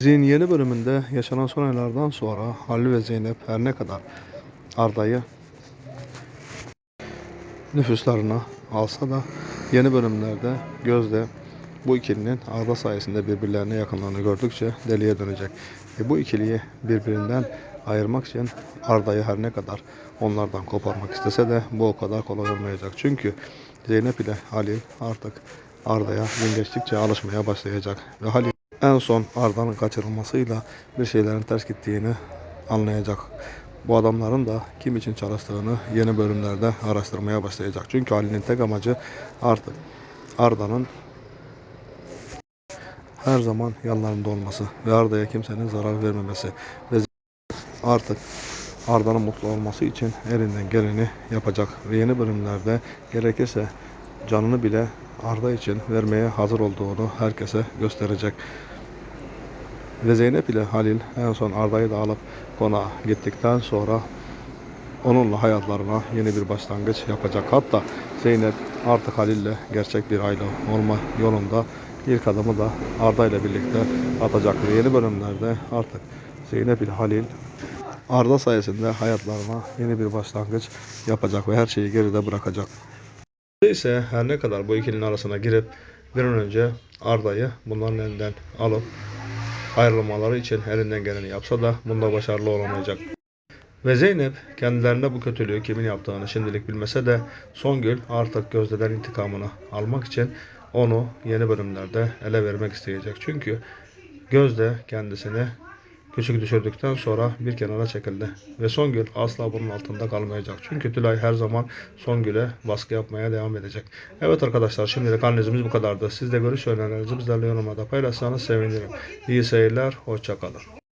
Dizinin yeni bölümünde yaşanan son olaylardan sonra Halil ve Zeynep her ne kadar Arda'yı nüfuslarına alsa da yeni bölümlerde Gözde bu ikilinin Arda sayesinde birbirlerine yakınlığını gördükçe deliye dönecek. Ve bu ikiliyi birbirinden ayırmak için Arda'yı her ne kadar onlardan koparmak istese de bu o kadar kolay olmayacak. Çünkü Zeynep ile Halil artık Arda'ya gün geçtikçe alışmaya başlayacak. Ve Halil en son Arda'nın kaçırılmasıyla bir şeylerin ters gittiğini anlayacak. Bu adamların da kim için çalıştığını yeni bölümlerde araştırmaya başlayacak. Çünkü Halil'in tek amacı artık Arda'nın her zaman yanlarında olması ve Arda'ya kimsenin zarar vermemesi ve artık Arda'nın mutlu olması için elinden geleni yapacak ve yeni bölümlerde gerekirse canını bile Arda için vermeye hazır olduğunu herkese gösterecek. Ve Zeynep ile Halil en son Arda'yı da alıp konağa gittikten sonra onunla hayatlarına yeni bir başlangıç yapacak. Hatta Zeynep artık Halil'le gerçek bir aile olma yolunda ilk adımı da Arda ile birlikte atacak. Yeni bölümlerde artık Zeynep ile Halil Arda sayesinde hayatlarına yeni bir başlangıç yapacak ve her şeyi geride bırakacak. İse her ne kadar bu ikilinin arasına girip bir an önce Arda'yı bunların elinden alıp ayrılmaları için elinden geleni yapsa da bunda başarılı olamayacak. Ve Zeynep kendilerine bu kötülüğü kimin yaptığını şimdilik bilmese de Songül artık Gözde'den intikamını almak için onu yeni bölümlerde ele vermek isteyecek. Çünkü Gözde kendisini küçük düşürdükten sonra bir kenara çekildi. Ve Songül asla bunun altında kalmayacak. Çünkü Tülay her zaman Songül'e baskı yapmaya devam edecek. Evet arkadaşlar şimdilik analizimiz bu kadardı. Siz de görüş önerilerinizi bizlerle yorumlarda paylaşsanız sevinirim. İyi seyirler, hoşçakalın.